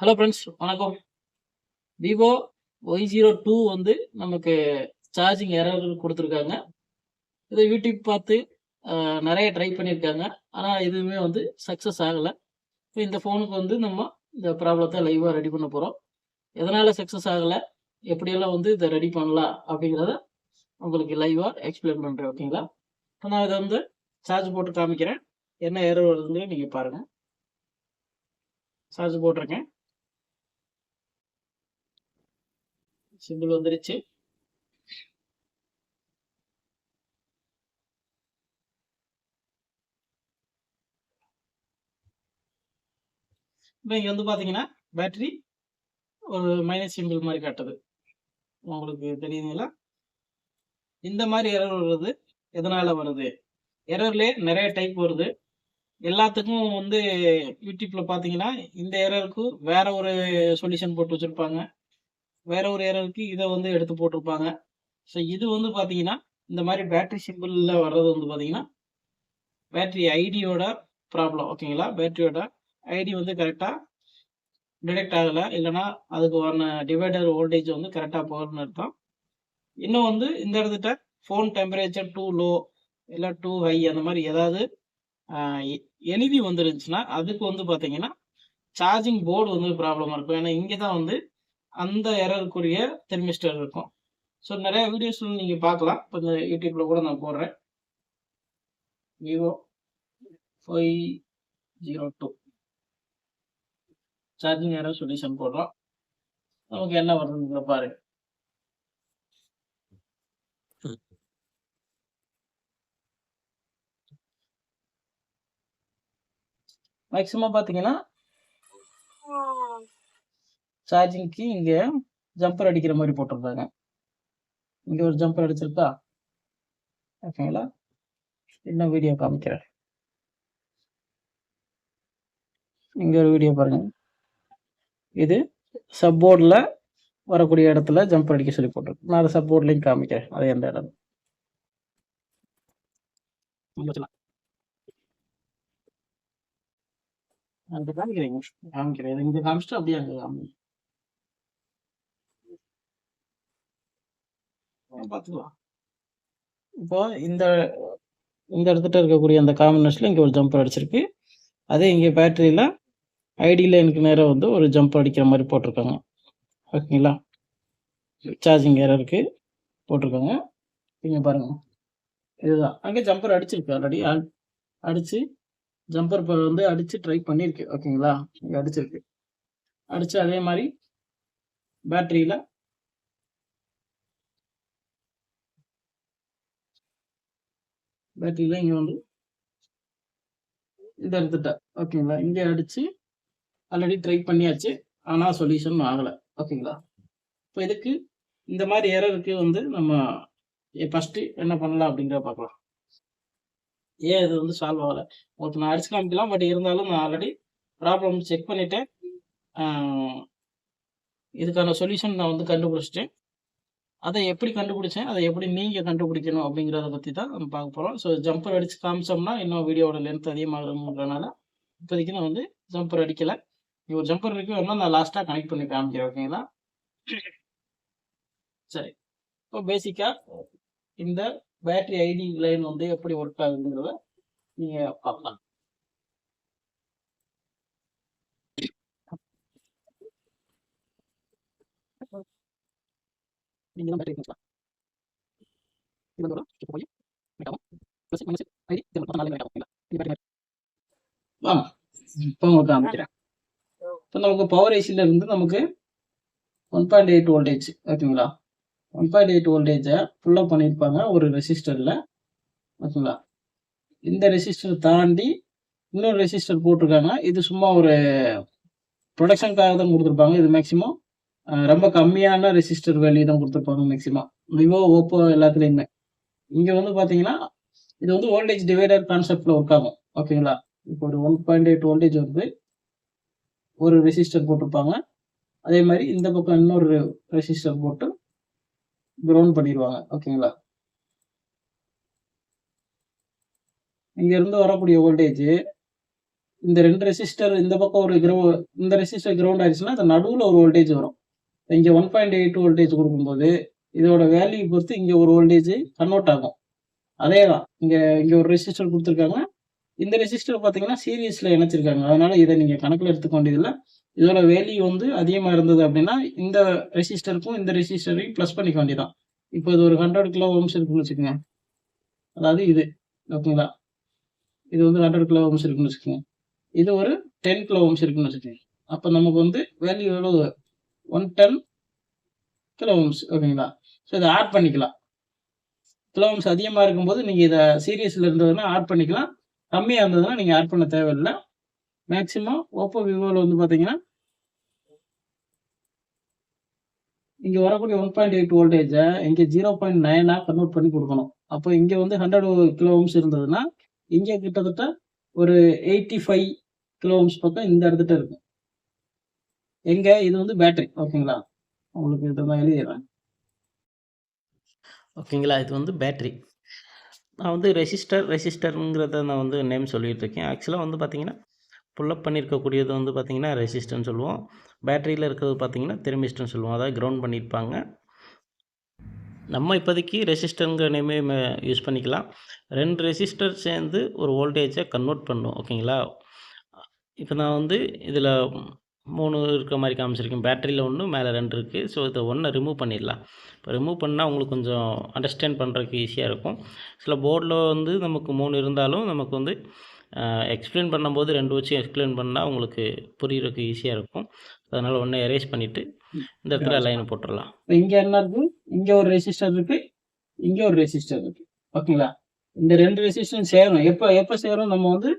Hello friends வணக்கம். Vivo Y zero two வந்து நமக்கு சார்ஜிங் எரர் கொடுத்துருக்காங்க. இதை யூடியூப் பார்த்து நிறைய ட்ரை பண்ணியிருக்காங்க. ஆனால் எதுவுமே வந்து சக்ஸஸ் ஆகலை. இப்போ இந்த ஃபோனுக்கு வந்து நம்ம இந்த ப்ராப்ளத்தை லைவாக ரெடி பண்ண போகிறோம் எதனால் சக்ஸஸ் ஆகலை? எப்படியெல்லாம் வந்து இதை ரெடி பண்ணலாம்? அப்படிங்கிறத உங்களுக்கு லைவாக எக்ஸ்பிளைன் பண்ணுறேன் ஓகேங்களா இப்போ நான் இதை வந்து சார்ஜ் போட்டு காமிக்கிறேன். என்ன எரர் வருதுன்னு நீங்கள் பாருங்கள் சார்ஜ் போட்டிருக்கேன். சிம்பிள் வந்துருச்சு. இப்போ இங்கே வந்து பார்த்தீங்கன்னா பேட்டரி ஒரு மைனஸ் சிம்பிள் மாதிரி காட்டுது. உங்களுக்கு தெரியுதுங்களா? இந்த மாதிரி எரர் வருது. எதனால் வருது? எரர்லே நிறைய டைப் வருது. எல்லாத்துக்கும் வந்து யூடியூப்பில் பார்த்தீங்கன்னா இந்த எரருக்கு வேற ஒரு சொல்யூஷன் போட்டு வச்சுருப்பாங்க. வேற ஒரு எரருக்கு இதை வந்து எடுத்து போட்டிருப்பாங்க ஸோ இது வந்து பார்த்தீங்கன்னா இந்த மாதிரி பேட்டரி சிம்பிளில் வர்றது வந்து பார்த்தீங்கன்னா பேட்டரி ஐடியோட ப்ராப்ளம் ஓகேங்களா பேட்டரியோட ஐடி வந்து கரெக்டாக டிடெக்ட் ஆகலை இல்லைன்னா அதுக்கு வர டிவைடர் வோல்டேஜ் வந்து கரெக்டாக போகணும்னு அர்த்தம் இன்னும் வந்து இந்த இடத்துட்ட ஃபோன் டெம்பரேச்சர் டூ லோ இல்லை டூ ஹை அந்த மாதிரி ஏதாவது எழுதி வந்துருந்துச்சுன்னா அதுக்கு வந்து பார்த்தீங்கன்னா சார்ஜிங் போர்டு வந்து ப்ராப்ளமாக இருக்கும் ஏன்னா இங்கே தான் வந்து அந்த எரருக்குரிய தெர்மிஸ்டர் இருக்கும். ஸோ நிறைய வீடியோஸ் நீங்கள் பார்க்கலாம். இப்போ இந்த யூடியூப்பில் கூட நான் போடுறேன். Vivo five zero two charging error solution போடுறோம். நமக்கு என்ன வருதுன்னு பாருங்க. மேக்ஸிமம் பார்த்தீங்கன்னா சார்ஜிங்க்கு இங்கே ஜம்பர் அடிக்கிற மாதிரி போட்டிருந்தாங்க. இங்கே ஒரு ஜம்பர் அடிச்சிருக்கா ஓகேங்களா? இன்னும் வீடியோ காமிக்கிறேன். இங்கே ஒரு வீடியோ பாருங்க. இது சப்போர்டில் வரக்கூடிய இடத்துல ஜம்பர் அடிக்க சொல்லி போட்டிருக்கு. நான் அதை சப்போர்ட்லேயும் காமிக்கிறேன். அது எந்த இடம்? அந்த காமிக்கிறேன் காமிக்கிறேன். இது காமிச்சிட்டு அப்படியே அங்கே காமிக்கிறேன் காமி பார்த்துக்கலாம் இப்போ இந்த இந்த இடத்துல இருக்கக்கூடிய அந்த காம்பினேஷனில் இங்கே ஒரு ஜம்பர் அடிச்சிருக்கு. அதே இங்கே பேட்டரியில் ஐடியில் எனக்கு நேராக வந்து ஒரு ஜம்ப் அடிக்கிற மாதிரி போட்டிருக்காங்க. ஓகேங்களா? சார்ஜிங் ஏறருக்கு போட்டிருக்காங்க. இங்கே பாருங்கள் இதுதான். அங்கே ஜம்பர் அடிச்சிருக்கு ஆல்ரெடி அடித்து ஜம்பர் வந்து அடித்து ட்ரை பண்ணியிருக்கு. ஓகேங்களா? இங்கே அடிச்சிருக்கு. அடித்து அதே மாதிரி பேட்டரியில் பேட்டரியில் இங்கே வந்து இதை எடுத்துட்டேன் ஓகேங்களா இங்கே அடித்து ஆல்ரெடி ட்ரை பண்ணியாச்சு. ஆனால் சொல்யூஷன் ஆகலை. ஓகேங்களா இப்போ இதுக்கு இந்த மாதிரி எரருக்கு வந்து நம்ம ஃபஸ்ட்டு என்ன பண்ணலாம் அப்படிங்கிற பார்க்கலாம். ஏன் இது வந்து சால்வ் ஆகலை. உங்களுக்கு நான் அடிச்சு காமிக்கலாம் பட் இருந்தாலும் நான் ஆல்ரெடி ப்ராப்ளம் செக் பண்ணிட்டேன். இதுக்கான சொல்யூஷன் நான் வந்து கண்டுபிடிச்சிட்டேன். அதை எப்படி கண்டுபிடிச்சேன் அதை எப்படி நீங்கள் கண்டுபிடிக்கணும் அப்படிங்கிறத பற்றி தான் நம்ம பார்க்க போகிறோம் ஸோ ஜம்பர் அடித்து காமிச்சோம்னா இன்னும் வீடியோட லென்த் அதிகமாகிறதுனால இப்போதைக்கு நான் வந்து ஜம்பர் அடிக்கலை. நீங்கள் ஒரு ஜம்பர் இருக்கு வேணா நான் லாஸ்ட்டாக கனெக்ட் பண்ணி காமிக்கிறேன் ஓகேங்களா சரி. இப்போ பேசிக்காக இந்த பேட்டரி ஐடி லைன் வந்து எப்படி ஒர்க் ஆகுதுங்கிறத நீங்கள் பார்க்கலாம். நீங்கள் தான் பேட்டரி வச்சுக்கலாம் இது வந்து போய் கனெக்ட் ப்ளஸ் மைனஸ் ஐடி இது மொத்தம் நாலு கனெக்ட் இல்லை இது பேட்டரி மேம் இப்போ உங்களுக்கு காமிக்கிறேன். இப்போ நமக்கு பவர் ஏசியில் இருந்து நமக்கு ஒன் பாயிண்ட் எயிட் வோல்டேஜ் ஓகேங்களா ஒன் பாயிண்ட் எயிட் வோல்டேஜை ஃபுல்லாக பண்ணியிருப்பாங்க ஒரு ரெசிஸ்டரில் ஓகேங்களா இந்த ரெசிஸ்டர் தாண்டி இன்னொரு ரெசிஸ்டர் போட்டிருக்காங்க. இது சும்மா ஒரு ப்ரொடக்ஷனுக்காக தான் கொடுத்துருப்பாங்க. இது மேக்ஸிமம் ரொம்ப கம்மியான ரெசிஸ்டர் வேல்யூ தான் கொடுத்துருப்பாங்க மேக்ஸிமம் விவோ ஓப்போ எல்லாத்துலேயுமே. இங்கே வந்து பார்த்தீங்கன்னா இது வந்து வோல்டேஜ் டிவைடர் கான்செப்டில் ஒர்க் ஆகும். ஓகேங்களா? இப்போ ஒரு ஒன் பாயிண்ட் எயிட் வோல்டேஜ் வந்து ஒரு ரெசிஸ்டர் போட்டிருப்பாங்க. அதே மாதிரி இந்த பக்கம் இன்னொரு ரெசிஸ்டர் போட்டு கிரவுண்ட் பண்ணிடுவாங்க. ஓகேங்களா? இங்கேருந்து வரக்கூடிய வோல்டேஜ் இந்த ரெண்டு ரெசிஸ்டர் இந்த பக்கம் ஒரு கிரௌ இந்த ரெசிஸ்டர் கிரவுண்ட் ஆயிடுச்சுன்னா அந்த நடுவில் ஒரு வோல்டேஜ் வரும். இங்கே ஒன் பாயிண்ட் எயிட் வோல்டேஜ் கொடுக்கும்போது இதோட வேல்யூ பொறுத்து இங்கே ஒரு வோல்டேஜ் கன்வெர்ட் ஆகும். அதே தான் இங்கே இங்கே ஒரு ரெசிஸ்டர் கொடுத்துருக்காங்க. இந்த ரெசிஸ்டர் பார்த்தீங்கன்னா சீரியஸில் இணைச்சிருக்காங்க. அதனால இதை நீங்கள் கணக்கில் எடுத்துக்க வேண்டியதில்லை. இதோட வேல்யூ வந்து அதிகமாக இருந்தது அப்படின்னா இந்த ரெசிஸ்டருக்கும் இந்த ரெசிஸ்டரையும் ப்ளஸ் பண்ணிக்க வேண்டியதான் இப்போ இது ஒரு ஹண்ட்ரட் கிலோ ஓம்ஸ் இருக்குன்னு வச்சுக்கோங்க. அதாவது இது ஓகேங்களா? இது வந்து ஹண்ட்ரட் கிலோ ஓம்ஸ் இருக்குன்னு வச்சுக்கோங்க. இது ஒரு டென் கிலோ ஓம்ஸ் இருக்குன்னு வச்சுக்கோங்க. அப்போ நமக்கு வந்து வேல்யூ எவ்வளோ ஒன் டென் கிலோ ஓம்ஸ் ஓகேங்களா ஸோ இதை ஆட் பண்ணிக்கலாம். கிலோ ஓம்ஸ் அதிகமாக இருக்கும்போது நீங்கள் இதை சீரியஸில் இருந்ததுன்னா ஆட் பண்ணிக்கலாம். கம்மியாக இருந்ததுன்னா நீங்கள் ஆட் பண்ண தேவையில்லை. மேக்ஸிமம் ஓப்போ விவோவில் வந்து பார்த்தீங்கன்னா இங்கே வரக்கூடிய ஒன் பாயிண்ட் எயிட் வோல்டேஜை இங்கே ஜீரோ பாயிண்ட் நைனாக கன்வெர்ட் பண்ணி கொடுக்கணும். அப்போ இங்கே வந்து ஹண்ட்ரட் கிலோ ஓம்ஸ் இருந்ததுன்னா இங்கே கிட்டத்தட்ட ஒரு எயிட்டி ஃபைவ் கிலோ ஓம்ஸ் பக்கம் இந்த இடத்துட்ட இருக்கும். எங்க? இது வந்து பேட்டரி ஓகேங்களா? உங்களுக்கு இதெல்லாம் எழுதிடுறேன். ஓகேங்களா? இது வந்து பேட்ரி நான் வந்து ரெசிஸ்டர் ரெசிஸ்டருங்கிறத நான் வந்து நேம் சொல்லிட்டு இருக்கேன் ஆக்சுவலாக வந்து பார்த்தீங்கன்னா புல்லப் பண்ணியிருக்கக்கூடியது வந்து பார்த்தீங்கன்னா ரெசிஸ்டர்னு சொல்லுவோம். பேட்டரியில் இருக்கிறது பார்த்தீங்கன்னா தெர்மிஸ்டர்னு சொல்லுவோம். அதாவது கிரவுண்ட் பண்ணியிருப்பாங்க. நம்ம இப்போதைக்கு ரெசிஸ்டருங்கிற நேமே யூஸ் பண்ணிக்கலாம். ரெண்டு ரெசிஸ்டர் சேர்ந்து ஒரு வோல்டேஜை கன்வெர்ட் பண்ணும். ஓகேங்களா? இப்போ நான் வந்து இதில் மூணு இருக்கிற மாதிரி காமிச்சிருக்கேன். பேட்டரியில் ஒன்று மேலே ரெண்டு இருக்குது ஸோ இதை ஒன்றை ரிமூவ் பண்ணிடலாம். இப்போ ரிமூவ் பண்ணால் உங்களுக்கு கொஞ்சம் அண்டர்ஸ்டாண்ட் பண்ணுறதுக்கு ஈஸியாக இருக்கும். சில போர்டில் வந்து நமக்கு மூணு இருந்தாலும் நமக்கு வந்து எக்ஸ்பிளைன் பண்ணும்போது ரெண்டு வச்சு எக்ஸ்பிளைன் பண்ணால் உங்களுக்கு புரியுறதுக்கு ஈஸியாக இருக்கும். அதனால் ஒன்று எரேஸ் பண்ணிவிட்டு இந்த இடத்துல லைன் போட்டுடலாம். இப்போ இங்கே என்ன இருக்கு இங்கே ஒரு ரெசிஸ்டர் இருக்கு. இங்கே ஒரு ரெசிஸ்டர் இருக்கு. ஓகேங்களா? இந்த ரெண்டு ரெசிஸ்டரும் சேரும். எப்போ எப்போ சேரும்? நம்ம வந்து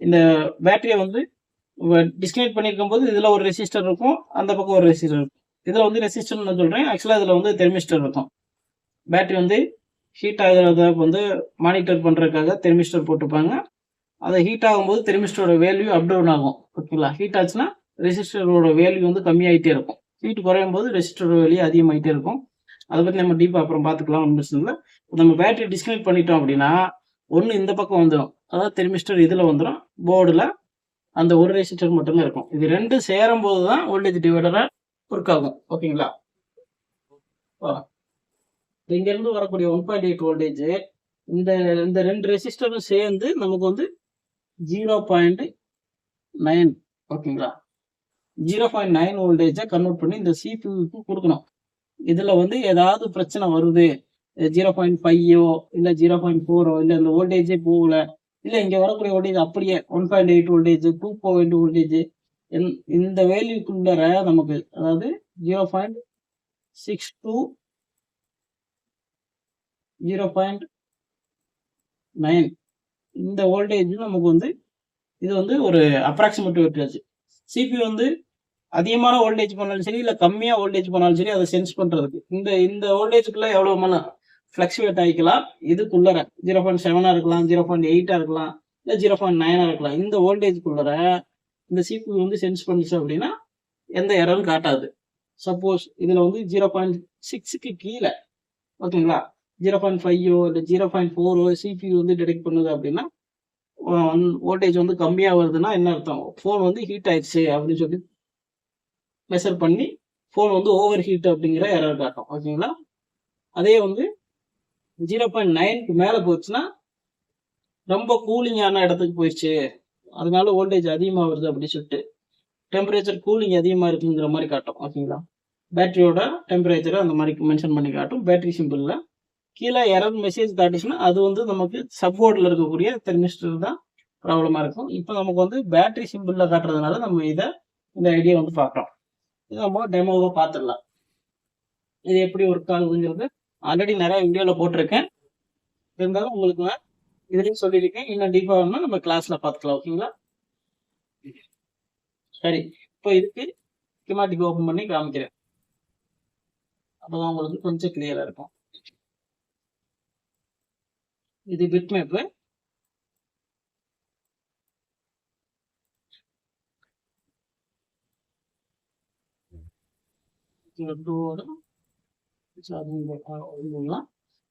இந்த பேட்டரியை வந்து டிஸ்கனெக்ட் பண்ணியிருக்கும் போது இதில் ஒரு ரெசிஸ்டர் இருக்கும் அந்த பக்கம் ஒரு ரெசிஸ்டர் இருக்கும். இதில் வந்து ரெசிஸ்டர் நான் சொல்கிறேன் ஆக்சுவலாக இதில் வந்து தெர்மிஸ்டர் இருக்கும். பேட்டரி வந்து ஹீட் ஆகிறத வந்து மானிட்டர் பண்ணுறதுக்காக தெர்மிஸ்டர் போட்டுப்பாங்க அதை ஹீட் ஆகும்போது தெர்மிஸ்டரோட வேல்யூ அப் டவுன் ஆகும். ஓகேங்களா ஹீட் ஆச்சுன்னா ரெசிஸ்டரோட வேல்யூ வந்து கம்மியாகிட்டே இருக்கும். ஹீட் குறையும் போது ரெசிஸ்டரோட வேல்யூ அதிகமாகிட்டே இருக்கும். அதை பற்றி நம்ம டீப்பாக அப்புறம் பார்த்துக்கலாம் ஒன்றும் பிரச்சனை இல்லை இப்போ நம்ம பேட்டரி டிஸ்கனெக்ட் பண்ணிட்டோம் அப்படின்னா ஒன்று இந்த பக்கம் வந்துடும் அதாவது தெர்மிஸ்டர் இதில் வந்துடும் போர்டில் அந்த ஒரு ரெசிஸ்டர் மட்டும்தான் இருக்கும். இது ரெண்டும் சேரும் போது தான் வோல்டேஜ் டிவைடரை ஒர்க் ஆகும். ஓகேங்களா? இங்கேருந்து வரக்கூடிய ஒன் பாயிண்ட் எயிட் வோல்டேஜ் இந்த இந்த ரெண்டு ரெசிஸ்டரும் சேர்ந்து நமக்கு வந்து ஜீரோ பாயிண்ட் நைன் ஓகேங்களா? ஜீரோ பாயிண்ட் நைன் வோல்டேஜை கன்வெர்ட் பண்ணி இந்த சிபியூக்கு கொடுக்கணும். இதில் வந்து ஏதாவது பிரச்சனை வருது. ஜீரோ பாயிண்ட் ஃபைவோ இல்லை ஜீரோ பாயிண்ட் ஃபோரோ இல்லை இந்த வோல்டேஜே போகல. இல்லை இங்கே வரக்கூடிய வோல்டேஜ் அப்படியே one point eight voltage two point voltage இந்த வேல்யூக்குள்ளர நமக்கு அதாவது zero point six two zero point nine இந்த வோல்டேஜ் நமக்கு வந்து இது வந்து ஒரு அப்ராக்சிமேட் வோல்டேஜ் சிபி வந்து அதிகமான வோல்டேஜ் பண்ணாலும் சரி இல்லை கம்மியாக வோல்டேஜ் பண்ணாலும் சரி அதை சென்ஸ் பண்ணுறதுக்கு இந்த இந்த வோல்டேஜுக்குள்ளே எவ்வளோ மன ஃப்ளக்சுவேட் ஆகிக்கலாம். இதுக்குள்ளர ஜீரோ பாயிண்ட் செவனாக இருக்கலாம் ஜீரோ பாயிண்ட் எயிட்டாக இருக்கலாம் இல்லை ஜீரோ பாயிண்ட் நைனாக இருக்கலாம். இந்த வோல்டேஜுக்குள்ளர இந்த சிபி வந்து சென்ஸ் பண்ணிச்சு அப்படின்னா எந்த எரரும் காட்டாது. சப்போஸ் இதில் வந்து ஜீரோ பாயிண்ட் சிக்ஸுக்கு கீழே ஓகேங்களா ஜீரோ பாயிண்ட் ஃபைவோ இல்லை ஜீரோ பாயிண்ட் ஃபோரோ சிபி வந்து டிடெக்ட் பண்ணுது அப்படின்னா வோல்டேஜ் வந்து கம்மியாக வருதுன்னா என்ன அர்த்தம்? ஃபோன் வந்து ஹீட் ஆயிடுச்சு அப்படின்னு சொல்லி மெஷர் பண்ணி ஃபோன் வந்து ஓவர் ஹீட் அப்படிங்கிற எரர் காட்டும். ஓகேங்களா? அதே வந்து ஜீரோ பாயிண்ட் நைனுக்கு மேலே போச்சுன்னா ரொம்ப கூலிங்கான இடத்துக்கு போயிடுச்சு. அதனால வோல்டேஜ் அதிகமாக வருது அப்படின்னு சொல்லிட்டு டெம்பரேச்சர் கூலிங் அதிகமாக இருக்குங்கிற மாதிரி காட்டும். ஓகேங்களா? பேட்டரியோட டெம்பரேச்சரை அந்த மாதிரி மென்ஷன் பண்ணி காட்டும். பேட்டரி சிம்பிளில் கீழே எரர் மெசேஜ் காட்டுச்சுன்னா அது வந்து நமக்கு சப்போர்ட்டில் இருக்கக்கூடிய தெர்மிஸ்டர் தான் ப்ராப்ளமாக இருக்கும். இப்போ நமக்கு வந்து பேட்டரி சிம்பிளில் காட்டுறதுனால நம்ம இதை இந்த ஐடியா வந்து பார்க்குறோம். இது நம்ம டெமோவை பார்த்துடலாம். இது எப்படி ஒர்க் ஆகுதுங்கிறது ஆல்ரெடி நிறைய வீடியோவில் போட்டிருக்கேன். இருந்தாலும் உங்களுக்கு நான் இதுலேயும் சொல்லியிருக்கேன். இன்னும் டீப்பாக வேணும்னா நம்ம கிளாஸில் பார்த்துக்கலாம் ஓகேங்களா சரி இப்போ இதுக்கு ஸ்கிமாட்டிக் ஓப்பன் பண்ணி காமிக்கிறேன். அப்போதான் உங்களுக்கு கொஞ்சம் கிளியராக இருக்கும். இது பிட் மேப்பு ஸோ அது பண்ணலாம்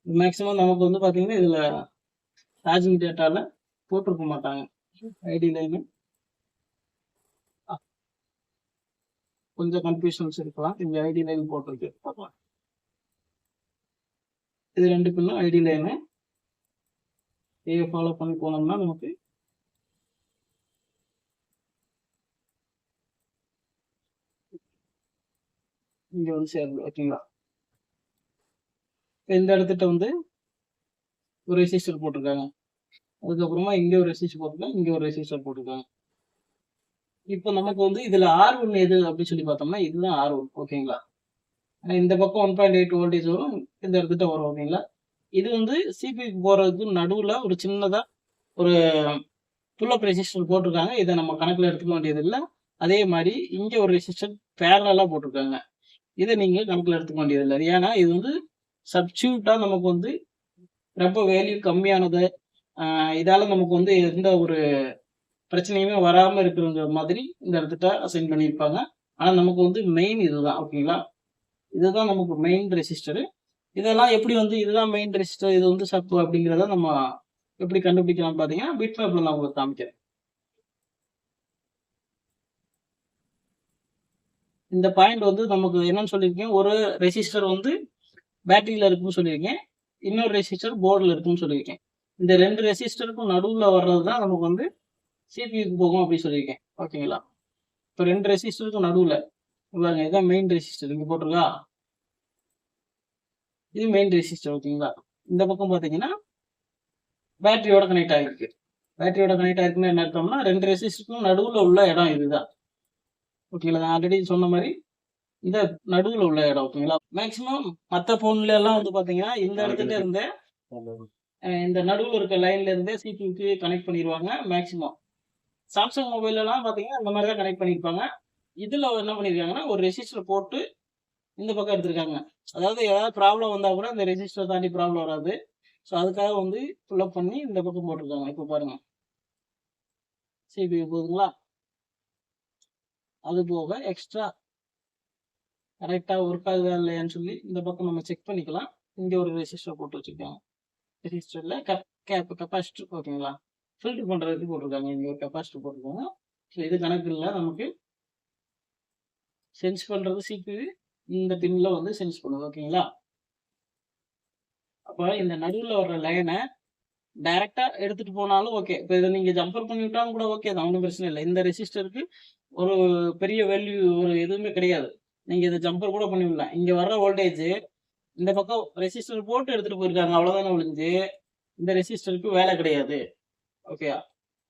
மேக்ஸிமம் நமக்கு வந்து பார்த்தீங்கன்னா இதில் சார்ஜிங் டேட்டாவில் போட்டிருக்க மாட்டாங்க. ஐடி லைனு கொஞ்சம் கன்ஃபியூஷன்ஸ் இருக்கலாம். இங்கே ஐடி லைன் போட்டிருக்கு. பார்க்கலாம் இது ரெண்டு பின்னும் ஐடி லைனு இதை ஃபாலோ பண்ணி போனோம்னா நமக்கு இங்கே வந்து சேரணும் ஓகேங்களா இந்த இடத்துட்ட வந்து ஒரு ரெசிஸ்டர் போட்டிருக்காங்க. அதுக்கப்புறமா இங்கே ஒரு ரெசிஸ்டர் போட்டிருக்காங்க இங்கே ஒரு ரெசிஸ்டர் போட்டிருக்காங்க. இப்போ நமக்கு வந்து இதில் ஆர் ஒன் எது அப்படின்னு சொல்லி பார்த்தோம்னா இதுதான் ஆர் ஒன் ஓகேங்களா? இந்த பக்கம் ஒன் பாயிண்ட் எயிட் வோல்டேஜ் வரும் இந்த இடத்துட்ட வரும் ஓகேங்களா? இது வந்து சிபிக்கு போகிறதுக்கு நடுவில் ஒரு சின்னதாக ஒரு புல்லப் ரெசிஸ்டர் போட்டிருக்காங்க. இதை நம்ம கணக்கில் எடுத்துக்க வேண்டியது இல்லை அதே மாதிரி இங்கே ஒரு ரெசிஸ்டர் பேரலாக போட்டிருக்காங்க. இதை நீங்கள் கணக்கில் எடுத்துக்க வேண்டியதில்லை. ஏன்னா இது வந்து சப்ஸ்டியூட்டாக நமக்கு வந்து ரொம்ப வேல்யூ கம்மியானது இதால் இதால நமக்கு வந்து எந்த ஒரு பிரச்சனையுமே வராமல் இருக்கிற மாதிரி இந்த இடத்துட்ட அசைன் பண்ணியிருப்பாங்க. ஆனால் நமக்கு வந்து மெயின் இதுதான் ஓகேங்களா இதுதான் நமக்கு மெயின் ரெசிஸ்டரு இதெல்லாம் எப்படி வந்து இதுதான் மெயின் ரெசிஸ்டர் இது வந்து சப்பு அப்படிங்கிறத நம்ம எப்படி கண்டுபிடிக்கலாம் பார்த்தீங்கன்னா பிட் நான் உங்களுக்கு காமிக்கிறேன். இந்த பாயிண்ட் வந்து நமக்கு என்னன்னு சொல்லியிருக்கேன் ஒரு ரெசிஸ்டர் வந்து பேட்டரியில் இருக்குன்னு சொல்லியிருக்கேன். இன்னொரு ரெசிஸ்டர் போர்டில் இருக்குன்னு சொல்லியிருக்கேன். இந்த ரெண்டு ரெசிஸ்டருக்கும் நடுவில் வர்றது தான் நமக்கு வந்து சிபியூக்கு போகும் அப்படின்னு சொல்லியிருக்கேன். ஓகேங்களா இப்போ ரெண்டு ரெசிஸ்டருக்கும் நடுவில். பாருங்க இதான் மெயின் ரெசிஸ்டர் இங்கே போட்டிருக்கா? இது மெயின் ரெசிஸ்டர் ஓகேங்களா? இந்த பக்கம் பார்த்தீங்கன்னா பேட்டரியோட கனெக்ட் ஆகிருக்கு பேட்டரியோட கனெக்ட் ஆகிருக்குன்னு என்ன அர்த்தம்னா ரெண்டு ரெசிஸ்டருக்கும் நடுவில் உள்ள இடம் இதுதான். ஓகேங்களா? நான் ஆல்ரெடி சொன்ன மாதிரி இந்த நடுவில் உள்ள இடம் ஓகேங்களா? மேக்ஸிமம் மற்ற ஃபோன்ல எல்லாம் வந்து பார்த்தீங்கன்னா இந்த இடத்துல இருந்தே இந்த நடுவில் இருக்க லைன்ல இருந்தே சிபிக்கு கனெக்ட் பண்ணிடுவாங்க மேக்ஸிமம் சாம்சங் மொபைல் எல்லாம் பார்த்தீங்கன்னா இந்த மாதிரி தான் கனெக்ட் பண்ணியிருப்பாங்க. இதில் என்ன பண்ணியிருக்காங்கன்னா ஒரு ரெசிஸ்டர் போட்டு இந்த பக்கம் எடுத்திருக்காங்க. அதாவது ஏதாவது ப்ராப்ளம் வந்தால் கூட இந்த ரெசிஸ்டர் தாண்டி ப்ராப்ளம் வராது. ஸோ அதுக்காக வந்து ஃபுல்லப் பண்ணி இந்த பக்கம் போட்டிருக்காங்க. இப்போ பாருங்க. சிபி போகுதுங்களா அது போக எக்ஸ்ட்ரா கரெக்டாக ஒர்க் ஆகுதா இல்லையான்னு சொல்லி இந்த பக்கம் நம்ம செக் பண்ணிக்கலாம். இங்கே ஒரு ரெசிஸ்டர் போட்டு வச்சுருக்காங்க. ரெசிஸ்டரில் கப் கேப் கெப்பாசிட்டர் ஓகேங்களா? ஃபில்டர் பண்ணுறதுக்கு போட்டிருக்காங்க. இங்கே ஒரு கெப்பாசிட்டர் போட்டிருக்காங்க. ஸோ இது கணக்கு இல்லை. நமக்கு சென்ஸ் பண்ணுறது சிபிவி இந்த பின்ல வந்து சென்ஸ் பண்ணுது. ஓகேங்களா? அப்போ இந்த நடுவில் வர்ற லைனை டைரக்டா எடுத்துட்டு போனாலும் ஓகே இப்போ இதை நீங்க ஜம்பர் பண்ணி விட்டாலும் கூட ஓகே தான். ஒன்றும் பிரச்சனை இல்லை. இந்த ரெசிஸ்டருக்கு ஒரு பெரிய வேல்யூ ஒரு எதுவுமே கிடையாது. நீங்கள் இதை ஜம்பர் கூட பண்ணி விடலாம் வர்ற வோல்டேஜ் இந்த பக்கம் ரெசிஸ்டர் போட்டு எடுத்துகிட்டு போயிருக்காங்க. அவ்வளோதானே ஒழிஞ்சு இந்த ரெசிஸ்டருக்கு வேலை கிடையாது. ஓகே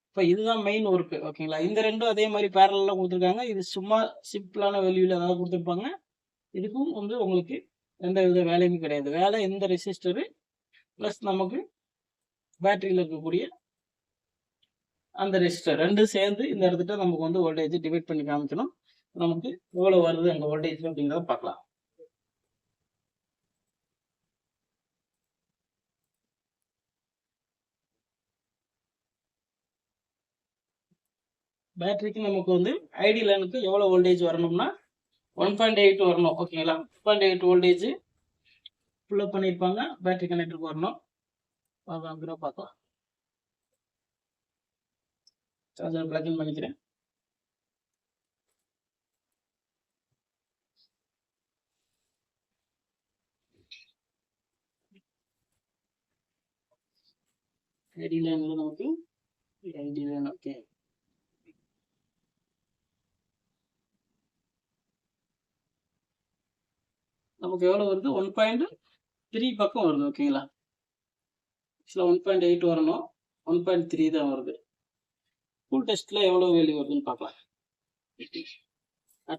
இப்போ இதுதான் மெயின் ஒர்க்கு ஓகேங்களா இந்த ரெண்டும் அதே மாதிரி பேரலாம் கொடுத்துருக்காங்க. இது சும்மா சிம்பிளான வேல்யூல ஏதாவது கொடுத்துருப்பாங்க. இதுக்கும் வந்து உங்களுக்கு எந்த வித வேலையுமே கிடையாது. வேலை இந்த ரெசிஸ்டரு ப்ளஸ் நமக்கு பேட்டரியில் இருக்கக்கூடிய அந்த ரெசிஸ்டர் ரெண்டும் சேர்ந்து இந்த இடத்துல நமக்கு வந்து வோல்டேஜ் டிவைட் பண்ணி காமிக்கணும். நமக்கு எவ்வளோ வருது அங்கே வோல்டேஜ் அப்படிங்கிறத பார்க்கலாம். பேட்டரிக்கு நமக்கு வந்து ஐடி லைனுக்கு எவ்வளோ வோல்டேஜ் வரணும்னா ஒன் பாயிண்ட் எயிட் வரணும். ஓகேங்களா one point eight voltage pull up பண்ணியிருப்பாங்க. பேட்டரி கனெக்டருக்கு வரணும். பார்க்கலாம். பார்க்கலாம் சார்ஜர் பிளக்இன் பண்ணிக்கிறேன். ஐடி லைன் நமக்கு ஐடி ലൈൻ ஓகே நமக்கு எவ்வளோ வருது? ஒன் பாயிண்ட் த்ரீ பக்கம் வருது ஓகேங்களா ஆக்சுவலாக ஒன் பாயிண்ட் எயிட் வரணும். ஒன் பாயிண்ட் த்ரீ தான் வருது. ஃபுல் டெஸ்ட்டில் எவ்வளோ வேல்யூ வருதுன்னு பார்க்கலாம்.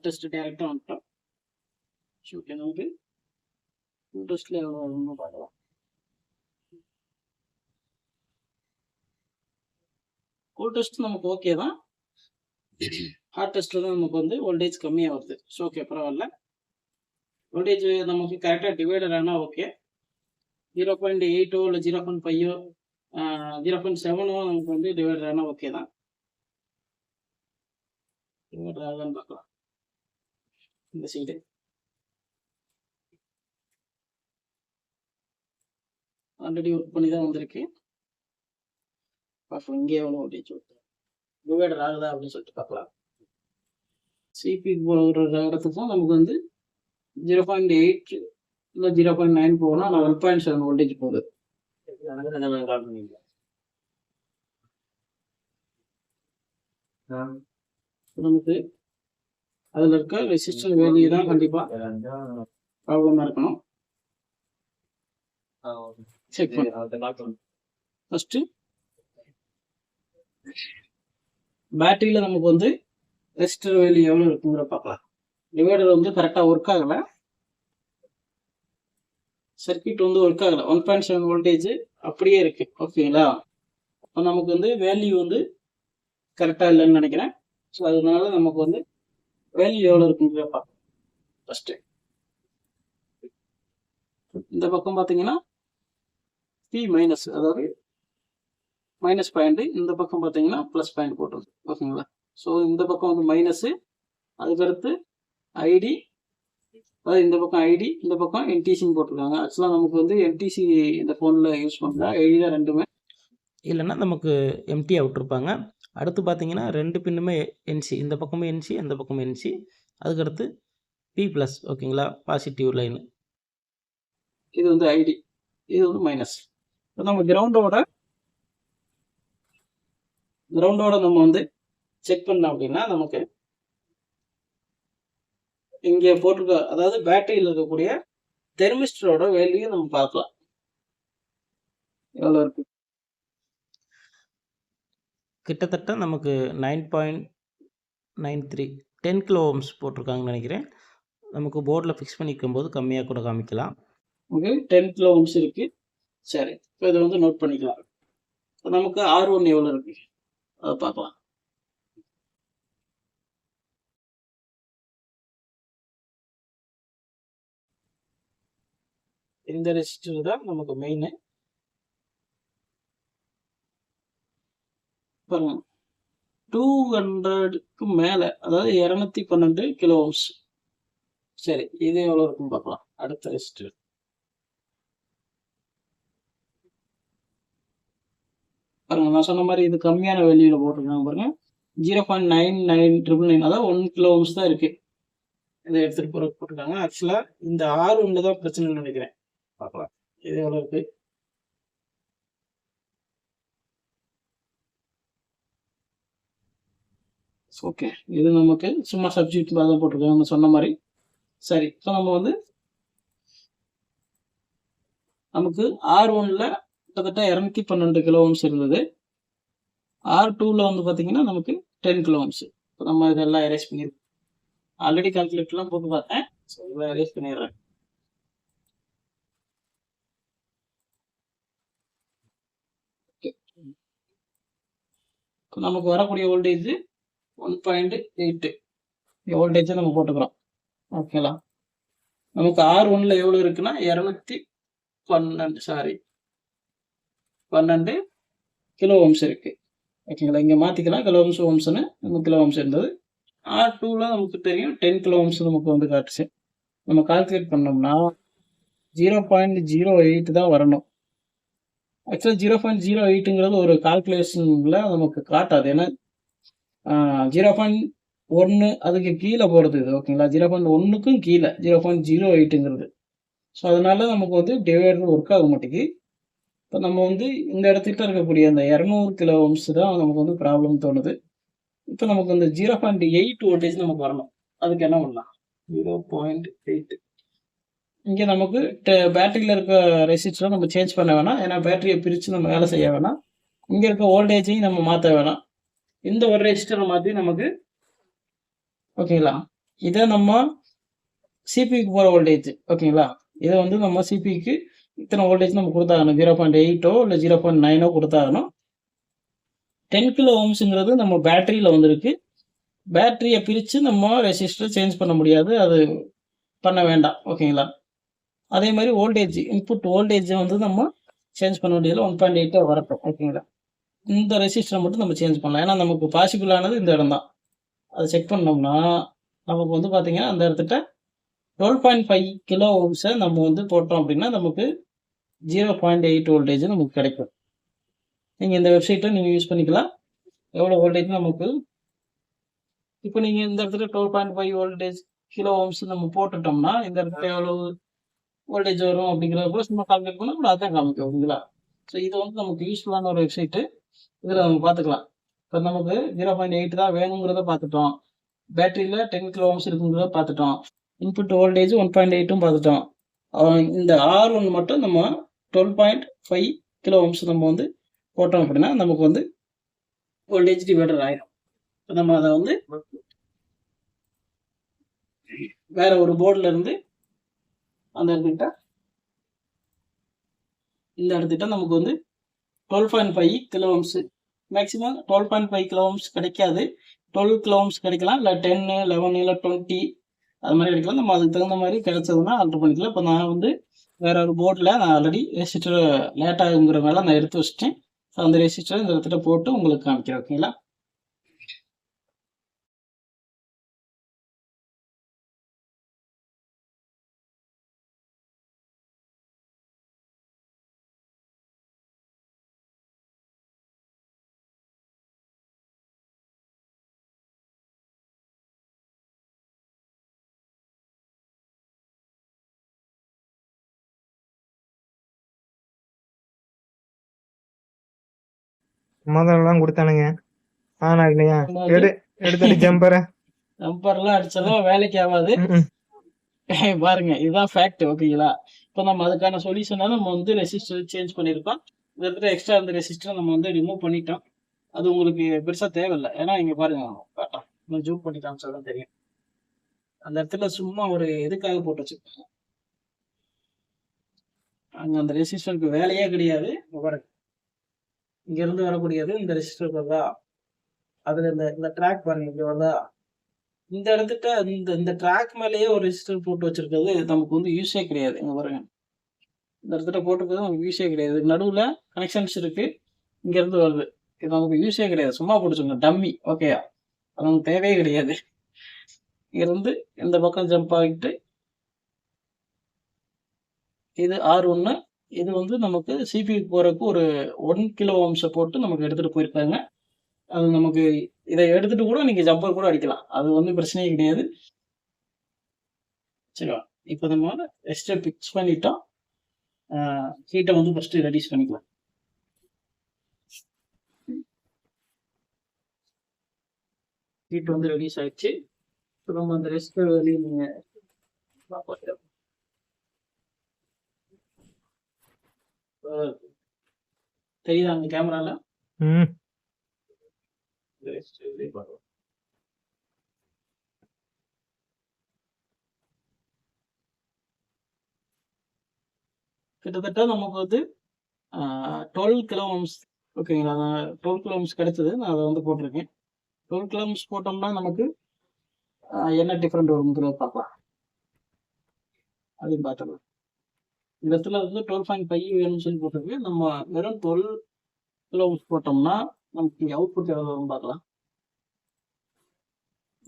டெஸ்ட் டேரெக்டாக வந்துட்டோம். ஓகே நமக்கு ஃபுல் டெஸ்ட்டில் எவ்வளோ வருதுன்னு பார்க்கலாம். ஃபுல் டெஸ்ட் நமக்கு ஓகே தான். ஹார்ட் டெஸ்ட்டில் தான் நமக்கு வந்து வோல்டேஜ் கம்மியாக வருது ஸோ ஓகே பரவாயில்ல. வோல்டேஜ் நமக்கு கரெக்டாக டிவைடர் ஆனால் ஓகே ஜீரோ பாயிண்ட் எயிட்டோ இல்லை ஜீரோ பாயிண்ட் ஃபைவோ ஜீரோ பாயிண்ட் செவனோ நமக்கு வந்து டிவைடர் ஆனால் ஓகே தான். டிவைடர் ஆகுதான்னு பார்க்கலாம். இந்த சைடு ஆல்ரெடி ஒர்க் பண்ணி தான் வந்திருக்கு. பார்ப்போம் இங்கே எவ்வளோ வோல்டேஜ் வருது டிவைடர் ஆகுதா அப்படின்னு சொல்லிட்டு பார்க்கலாம். சிபி போகிற இடத்துக்கு நமக்கு வந்து ஜீரோ பாயிண்ட் எயிட் இல்லை ஜீரோ பாயிண்ட் நைன் போகணும் ஆனால் ஒன் பாயிண்ட் செவன் வோல்டேஜ் போகுது. நமக்கு அதில் இருக்க ரெசிஸ்டர் வேல்யூ தான் கண்டிப்பாக ப்ராப்ளமாக இருக்கணும். செக் பண்ண. ஃபஸ்ட்டு பேட்டரியில் நமக்கு வந்து ரெசிஸ்டர் வேல்யூ எவ்வளோ இருக்குங்கிற பார்க்கலாம் டிவைடர் வந்து கரெக்டாக ஒர்க் ஆகலை. சர்க்கியூட் வந்து ஒர்க் ஆகலை. ஒன் பாயிண்ட் செவன் வோல்டேஜ் அப்படியே இருக்கு. ஓகேங்களா அப்போ நமக்கு வந்து வேல்யூ வந்து கரெக்டாக இல்லைன்னு நினைக்கிறேன். ஸோ அதனால நமக்கு வந்து வேல்யூ எவ்வளோ இருக்குங்கிற பார்க்கலாம் ஃபஸ்ட்டு இந்த பக்கம் பார்த்தீங்கன்னா பி மைனஸ் அதாவது மைனஸ் பாயிண்ட் இந்த பக்கம் பார்த்தீங்கன்னா ப்ளஸ் பாயிண்ட் போட்டுருக்கு. ஓகேங்களா? ஸோ இந்த பக்கம் வந்து மைனஸு அதுக்கடுத்து ஐடி அதாவது இந்த பக்கம் ஐடி இந்த பக்கம் என்டிசின்னு போட்டிருக்காங்க. ஆக்சுவலாக நமக்கு வந்து என்டிசி இந்த ஃபோனில் யூஸ் பண்ணல ஐடி தான் ரெண்டுமே. இல்லைன்னா நமக்கு எம்டியாக விட்டுருப்பாங்க அடுத்து பார்த்தீங்கன்னா ரெண்டு பின்னுமே என்சி இந்த பக்கமும் என்சி அந்த பக்கமும் என்சி அதுக்கடுத்து பி ப்ளஸ் ஓகேங்களா? பாசிட்டிவ் லைன் இது வந்து ஐடி இது வந்து மைனஸ் இப்போ நம்ம கிரவுண்டோட கிரவுண்டோட நம்ம வந்து செக் பண்ணோம் அப்படின்னா நமக்கு இங்கே போட்டிருக்க அதாவது பேட்டரியில் இருக்கக்கூடிய தெர்மிஸ்டரோட வேல்யூ நம்ம பார்க்கலாம். எவ்வளோ இருக்கு? கிட்டத்தட்ட நமக்கு nine point nine three ten kilo ohms போட்டிருக்காங்கன்னு நினைக்கிறேன். நமக்கு போர்டில் ஃபிக்ஸ் பண்ணிக்கும் போது கம்மியாக கூட காமிக்கலாம். ஓகே டென் கிலோ ஓம்ஸ் இருக்கு. சரி இப்போ இதை வந்து நோட் பண்ணிக்கலாம். நமக்கு ஆர் ஒன் எவ்வளோ இருக்கு? அதை பார்க்கலாம் இந்த ரெசிஸ்டர் தான் நமக்கு மெயின் பாருங்க டூ ஹண்ட்ரடுக்கு மேலே அதாவது இரநூத்தி பன்னெண்டு கிலோ ஓம்ஸ் சரி இது எவ்வளோ இருக்குன்னு பார்க்கலாம். அடுத்த ரெசிஸ்டர் பாருங்க நான் சொன்ன மாதிரி இது கம்மியான வேல்யூல போட்டிருக்காங்க பாருங்க. Zero point nine nine triple nine அதாவது ஒன் கிலோ ஓம்ஸ் தான் இருக்கு. இதை எடுத்துட்டு போற போட்டிருக்காங்க. ஆக்சுவலா இந்த ஆறு ஒன்று தான் பிரச்சனைன்னு நினைக்கிறேன். பார்க்கலாம். இது எவ்வளோ இருக்கு? ஓகே இது நமக்கு சும்மா சப்ஜெக்ட் தான் போட்டிருக்காங்க. சொன்ன மாதிரி. சரி இப்போ நம்ம வந்து நமக்கு ஆர் ஒன்ல கிட்டத்தட்ட இரநூத்தி பன்னெண்டு கிலோ ஓம்ஸ் இருந்தது ஆர் டூவில் வந்து பார்த்தீங்கன்னா நமக்கு டென் கிலோ ஓம்ஸ் இப்போ நம்ம இதெல்லாம் எரேஸ் பண்ணியிருக்கோம் ஆல்ரெடி கால்குலேட்டர்லாம் போட்டு பார்த்தேன் ஸோ இதெல்லாம் எரேஸ் பண்ணிடுறேன். இப்போ நமக்கு வரக்கூடிய வோல்டேஜ் ஒன் பாயிண்ட் எயிட்டு வோல்டேஜை நம்ம போட்டுக்கிறோம். ஓகேங்களா நமக்கு ஆர் ஒன்ல எவ்வளோ இருக்குன்னா இரநூத்தி பன்னெண்டு சாரி பன்னெண்டு கிலோ ஓம்ஸ் இருக்கு. ஓகேங்களா? இங்கே மாற்றிக்கலாம் கிலோ ஓம்ஸ் ஓம்ஸ்னு நம்ம கிலோ ஓம்ஸ் இருந்தது ஆர் டூவில் நமக்கு தெரியும். டென் கிலோ ஓம்ஸ் நமக்கு வந்து காட்டுச்சு. நம்ம கால்குலேட் பண்ணோம்னா ஜீரோ பாயிண்ட் ஜீரோ எயிட் தான் வரணும். ஆக்சுவலாக ஜீரோ பாயிண்ட் ஜீரோ எயிட்டுங்கிறது ஒரு கால்குலேஷனில் நமக்கு காட்டாது. ஏன்னா ஜீரோ பாயிண்ட் ஒன்று அதுக்கு கீழே போகிறது இது. ஓகேங்களா? ஜீரோ பாயிண்ட் ஒன்றுக்கும் கீழே ஜீரோ பாயிண்ட் ஜீரோ எயிட்டுங்கிறது ஸோ அதனால நமக்கு வந்து டிவைடர் ஒர்க் ஆக மாட்டேங்குது. இப்போ நம்ம வந்து இந்த இடத்துக்கிட்ட இருக்கக்கூடிய அந்த இரநூறு கிலோ ஓம்ஸ் தான் நமக்கு வந்து ப்ராப்ளம் தோணுது. இப்போ நமக்கு இந்த ஜீரோ பாயிண்ட் எயிட் வோல்டேஜ் நமக்கு வரணும். அதுக்கு என்ன பண்ணலாம்? ஜீரோ பாயிண்ட் எயிட் இங்கே நமக்கு பேட்டரியில் இருக்க ரெசிஸ்டரை நம்ம சேஞ்ச் பண்ண வேணாம். ஏன்னா பேட்டரியை பிரித்து நம்ம வேலை செய்ய வேணாம். இங்கே இருக்க வோல்டேஜையும் நம்ம மாற்ற வேணாம். இந்த ஒரு ரெசிஸ்டரை மாற்றி நமக்கு ஓகேங்களா இதை நம்ம சிபிக்கு போகிற வோல்டேஜ் ஓகேங்களா இதை வந்து நம்ம சிபிக்கு இத்தனை வோல்டேஜ் நம்ம கொடுத்தாகணும்? ஜீரோ பாயிண்ட் எயிட்டோ இல்லை ஜீரோ பாயிண்ட் நைனோ கொடுத்தாகணும்? டென் கிலோ ஓம்ஸுங்கிறது நம்ம பேட்டரியில் வந்திருக்கு. பேட்டரியை பிரித்து நம்ம ரெசிஸ்டர் சேஞ்ச் பண்ண முடியாது. அது பண்ண வேண்டாம். ஓகேங்களா அதே மாதிரி ஓல்டேஜ் இன்புட் ஓல்டேஜை வந்து நம்ம சேஞ்ச் பண்ண முடியாது ஒன் பாயிண்ட் எயிட்டோ வரட்டும். ஓகேங்களா இந்த ரெசிஸ்டரை மட்டும் நம்ம சேஞ்ச் பண்ணலாம். ஏன்னா நமக்கு பாசிபிள் ஆனது இந்த இடம் தான் அதை செக் பண்ணோம்னா நமக்கு வந்து பார்த்தீங்கன்னா அந்த இடத்துல டுவெல் பாயிண்ட் ஃபைவ் கிலோ ஓம்ஸை நம்ம வந்து போட்டோம் அப்படின்னா நமக்கு ஜீரோ பாயிண்ட் எயிட் வோல்டேஜ் நமக்கு கிடைக்கும். நீங்கள் இந்த வெப்சைட்டில் நீங்கள் யூஸ் பண்ணிக்கலாம். எவ்வளோ வோல்டேஜ் நமக்கு இப்போ நீங்கள் இந்த இடத்துல twelve point five voltage kilo ohms நம்ம போட்டுட்டோம்னா இந்த இடத்துல எவ்வளவு வோல்டேஜ் வரும் அப்படிங்கிறத சும்மா கால்குலேட் பண்ணால் கூட அதான் காமிக்கும் ஓகேங்களா ஸோ இது வந்து நமக்கு யூஸ்ஃபுல்லான ஒரு வெப்சைட்டு இதில் நம்ம பார்த்துக்கலாம். இப்போ நமக்கு ஜீரோ பாயிண்ட் எயிட் தான் வேணுங்கிறத பார்த்துட்டோம். பேட்டரியில் டென் கிலோ ஓம்ஸ் இருக்குங்கிறத பார்த்துட்டோம். இன்புட் வோல்டேஜ் ஒன் பாயிண்ட் எயிட்டும் பார்த்துட்டோம். இந்த ஆர் ஒன் மட்டும் நம்ம twelve point five kilo ohms நம்ம வந்து போட்டோம் அப்படின்னா நமக்கு வந்து வோல்டேஜ் டிவைடர் ஆயிரும். இப்போ நம்ம அதை வந்து வேற ஒரு போர்டில் இருந்து அந்த இடத்துக்கிட்ட இந்த இடத்துக்கிட்ட நமக்கு வந்து twelve point five kilo ohms. Maximum twelve point five kilo ohms கிடைக்காது. டுவெல் கிலோ ஓம்ஸ் கிடைக்கலாம். இல்லை டென்னு லெவன் இல்லை டுவெண்ட்டி அது மாதிரி கிடைக்கலாம். நம்ம அதுக்கு தகுந்த மாதிரி கிடைச்சதுன்னா ஆல்ட்ரு பண்ணிக்கலாம். இப்போ நான் வந்து வேற ஒரு போர்டில் நான் ஆல்ரெடி ரெசிஸ்டர் லேட் ஆகுங்கிற மேலே நான் எடுத்து வச்சிட்டேன். ஸோ அந்த ரெசிஸ்டர் இந்த இடத்துல போட்டு உங்களுக்கு காமிக்கிறேன் ஓகேங்களா மதம்லாம் கொடுத்தானுங்க. ஆனா இல்லையா? எடு எடுத்துட்டு ஜம்பர நம்பர்லாம் அடிச்சாலும் வேலைக்கு ஆகாது. பாருங்க இதுதான் ஃபேக்ட் ஓகேங்களா இப்போ நம்ம அதுக்கான சொல்யூஷனாக நம்ம வந்து ரெசிஸ்டர் சேஞ்ச் பண்ணியிருக்கோம். இந்த இடத்துல எக்ஸ்ட்ரா இருந்த ரெசிஸ்டர் நம்ம வந்து ரிமூவ் பண்ணிட்டோம். அது உங்களுக்கு பெருசாக தேவையில்லை. ஏன்னா இங்கே பாருங்க இன்னும் ஜூம் பண்ணி காமிச்சாதான் தெரியும். அந்த இடத்துல சும்மா ஒரு இதுக்காக போட்டு வச்சிருப்பாங்க. அங்கே அந்த ரெசிஸ்டருக்கு வேலையே கிடையாது. பாருங்க. இங்க இருந்து வரக்கூடியது இந்த ரெஜிஸ்டர் வருதா அதுல இந்த இந்த ட்ராக் பாருங்க இங்க வருதா இந்த இடத்துட்ட இந்த இந்த ட்ராக் மேலேயே ஒரு ரெஜிஸ்டர் போட்டு வச்சிருக்கிறது நமக்கு வந்து யூஸே கிடையாது. இங்க பாருங்க. இந்த இடத்துல போட்டிருக்கிறது நமக்கு யூஸே கிடையாது. நடுவில் கனெக்ஷன்ஸ் இருக்கு இங்க இருந்து வருது. இது நமக்கு யூஸே கிடையாது. சும்மா போட்டுச்சுங்க டம்மி ஓகேயா அது நமக்கு தேவையே கிடையாது. இருந்து இந்த பக்கம் ஜம்ப் ஆகிட்டு இது ஆர் ஒன்று இது வந்து நமக்கு சிபி போறதுக்கு ஒரு ஒன் கிலோ அம்சம் போட்டு நமக்கு எடுத்துட்டு போயிருக்காங்க. அது நமக்கு இதை எடுத்துட்டு கூட நீங்க ஜம்பர் கூட அடிக்கலாம். அது வந்து பிரச்சனையே கிடையாது. சரிவா இப்போ நம்ம எஸ்டை பிக்ஸ் பண்ணிட்டோம் ஹீட்டை வந்து ஃபர்ஸ்ட் ரெடியூஸ் பண்ணிக்கலாம். ஹீட் வந்து ரெடியூஸ் ஆயிடுச்சு. இப்போ நம்ம அந்த ரெஸ்ட் வெளியே நீங்கள் பார்க்கலாம். அஹ் தெரியுதா அந்த கேமரால? ம். கிட்டத்தட்ட நமக்கு வந்து டுவெல் கிலோமீட்டர்ஸ் ஓகேங்களா? டுவெல் கிலோமீட்டர்ஸ் கிடைச்சது. நான் அதை வந்து போட்டிருக்கேன். டுவெல் கிலோமீட்டர்ஸ் போட்டோம்னா நமக்கு என்ன டிஃப்ரெண்ட் வருங்கிறத பார்க்கலாம். அதையும் பார்த்துக்கலாம் இந்த இடத்துல வந்து டுவெல் பாயிண்ட் ஃபைவ் வேணும்னு சொல்லி போட்டிருக்கு. நம்ம வெறும் டுவெல் கிலோமீட்டர்ஸ் போட்டோம்னா நமக்கு அவுட்புட் எவ்வளோ பார்க்கலாம்.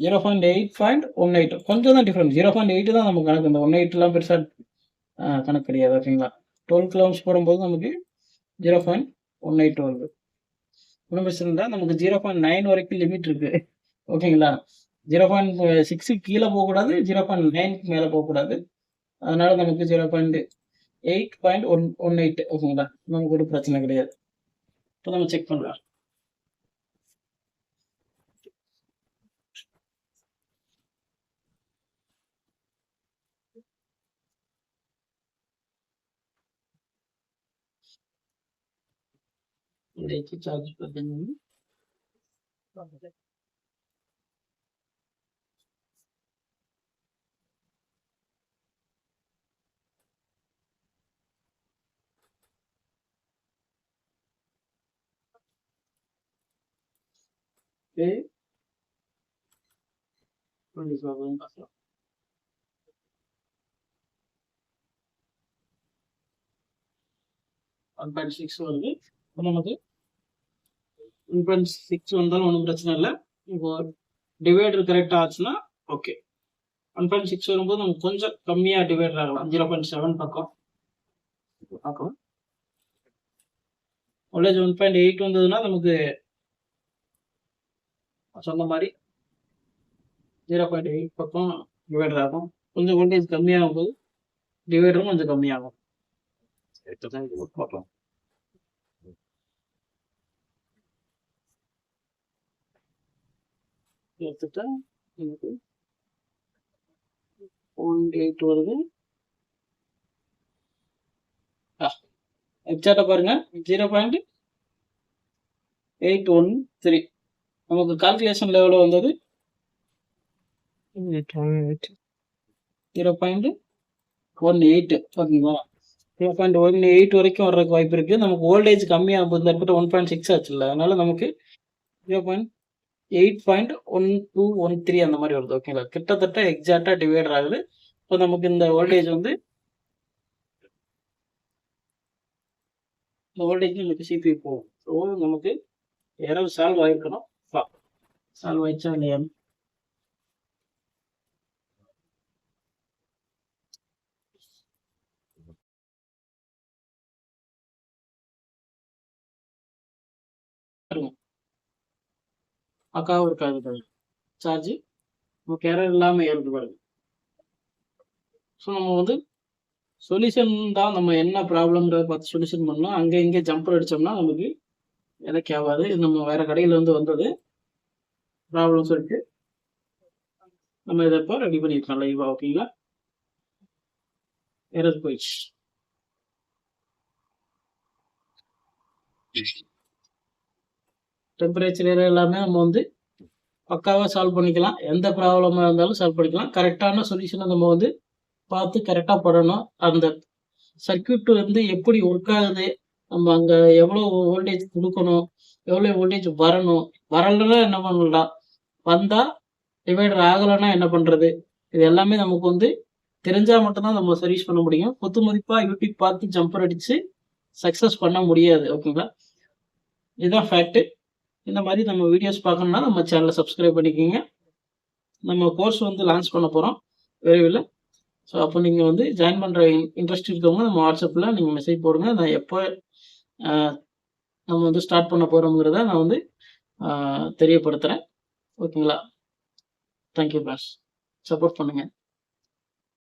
Zero point eight point one eight கொஞ்சம் தான் டிஃப்ரெண்ட் ஜீரோ பாயிண்ட் எயிட் தான் நமக்கு கணக்கு. இந்த ஒன் எயிட்லாம் பெருசாக கணக்கு கிடையாது ஓகேங்களா டுவெல் கிலோமீட்டர்ஸ் போடும்போது நமக்கு ஜீரோ பாயிண்ட் ஒன் எயிட் வருது. ஒன்றும் பிரச்சனை இல்லை நமக்கு ஜீரோ பாயிண்ட் நைன் வரைக்கும் லிமிட் இருக்கு. ஓகேங்களா ஜீரோ பாயிண்ட் சிக்ஸுக்கு கீழே போகக்கூடாது ஜீரோ பாயிண்ட் நைனுக்கு மேலே போகக்கூடாது. அதனால நமக்கு zero point eight point one one eight ஓகேங்களா நமக்கு ஒரு பிரச்சனை கிடையாது இப்போ நம்ம செக் பண்ணலாம் இன்றைக்கு சார்ஜ் பார்த்தீங்கன்னா ஓகே பார்க்கலாம் ஒன் பாயிண்ட் சிக்ஸ் வருது. இப்போ நமக்கு ஒன் பாயிண்ட் சிக்ஸ் வந்தாலும் ஒன்றும் பிரச்சனை இல்லை. இப்போ டிவைடர் கரெக்டாக ஆச்சுன்னா ஓகே ஒன் பாயிண்ட் சிக்ஸ் வரும்போது நமக்கு கொஞ்சம் கம்மியாக டிவைடர் ஆகலாம். ஜீரோ பாயிண்ட் செவன் பக்கம். பார்க்கலாம். வோல்டேஜ் ஒன் பாயிண்ட் எயிட் வந்ததுன்னா நமக்கு சொன்ன மாதிரி ஜீரோ பாயிண்ட் எயிட் பக்கம் டிவைடர் ஆகும் கொஞ்சம் வோல்டேஜ் கம்மியாகும் போது டிவைடரும் கொஞ்சம் கம்மியாகும். பார்க்கலாம். எடுத்துட்டா எனக்கு பாயிண்ட் எயிட் வருது. எக்ஸாக்டா பாருங்க. Zero point eight one three நமக்கு கால்குலேஷன்ல எவ்வளோ வந்தது ஜீரோ பாயிண்ட் ஒன் எயிட் ஓகேங்களா ஜீரோ பாயிண்ட் ஒன் எயிட் வரைக்கும் வர்றதுக்கு வாய்ப்பு இருக்குது நமக்கு ஓல்டேஜ் கம்மியாக போது இந்த ஒன் பாயிண்ட் சிக்ஸ் ஆச்சுல்ல. அதனால நமக்கு zero point eight point one two one three அந்த மாதிரி வருது. ஓகேங்களா கிட்டத்தட்ட எக்ஸாக்டாக டிவைடர் ஆகுது. இப்போ நமக்கு இந்த ஓல்டேஜ் வந்து இந்த ஓல்டேஜ் நமக்கு சிபி போகும். ஸோ நமக்கு எரர் சால்வ் ஆகிருக்கணும் சால்வ் ஆயிடுச்சா இல்லையா பக்காவும் இருக்காது சார்ஜ் நமக்கு எரர் இல்லாமல் ஏறுது பாருங்க. ஸோ நம்ம வந்து சொல்யூஷன் தான் நம்ம என்ன ப்ராப்ளம்ன்றத பார்த்து சொல்யூஷன் பண்ணோம் அங்கே இங்கே ஜம்பர் அடித்தோம்னா நமக்கு எனக்கு ஆகாது இது நம்ம வேற கடையில் வந்து வந்தது. ப்ராப்ளம் சொல்லிட்டு நம்ம இதை இப்போ ரெடி பண்ணியிருக்கோம். லைவா ஓகேங்களா எரர் போயிடுச்சு. டெம்பரேச்சர் எல்லாமே நம்ம வந்து பக்காவாக சால்வ் பண்ணிக்கலாம். எந்த ப்ராப்ளமாக இருந்தாலும் சால்வ் பண்ணிக்கலாம். கரெக்டான சொல்யூஷனை நம்ம வந்து பார்த்து கரெக்டாக பண்ணணும். அந்த சர்க்கியூட் வந்து எப்படி ஒர்க் ஆகுது? நம்ம அங்கே எவ்வளோ வோல்டேஜ் கொடுக்கணும்? எவ்வளோ வோல்டேஜ் வரணும்? வரலன்னா என்ன பண்ணலாம்? வந்தால் டிவைடர் ஆகலைன்னா என்ன பண்ணுறது இது எல்லாமே நமக்கு வந்து தெரிஞ்சால் மட்டும்தான் நம்ம சர்வீஸ் பண்ண முடியும். கொத்து மதிப்பாக யூடியூப் பார்த்து ஜம்பர் அடித்து சக்ஸஸ் பண்ண முடியாது ஓகேங்களா இதுதான் ஃபேக்ட்டு இந்த மாதிரி நம்ம வீடியோஸ் பார்க்கணும்னா நம்ம சேனலை சப்ஸ்கிரைப் பண்ணிக்கோங்க. நம்ம கோர்ஸ் வந்து லான்ச் பண்ண போகிறோம் விரைவில். ஸோ அப்போ நீங்கள் வந்து ஜாயின் பண்ணுற இன்ட்ரெஸ்ட் இருக்கவங்க நம்ம வாட்ஸ்அப்பில் நீங்கள் மெசேஜ் போடுங்க. நான் எப்போ நம்ம வந்து ஸ்டார்ட் பண்ண போகிறோங்கிறத நான் வந்து தெரியப்படுத்துகிறேன் ஓகேங்களா? தேங்க்யூ பாஸ் சப்போர்ட் பண்ணுங்கள்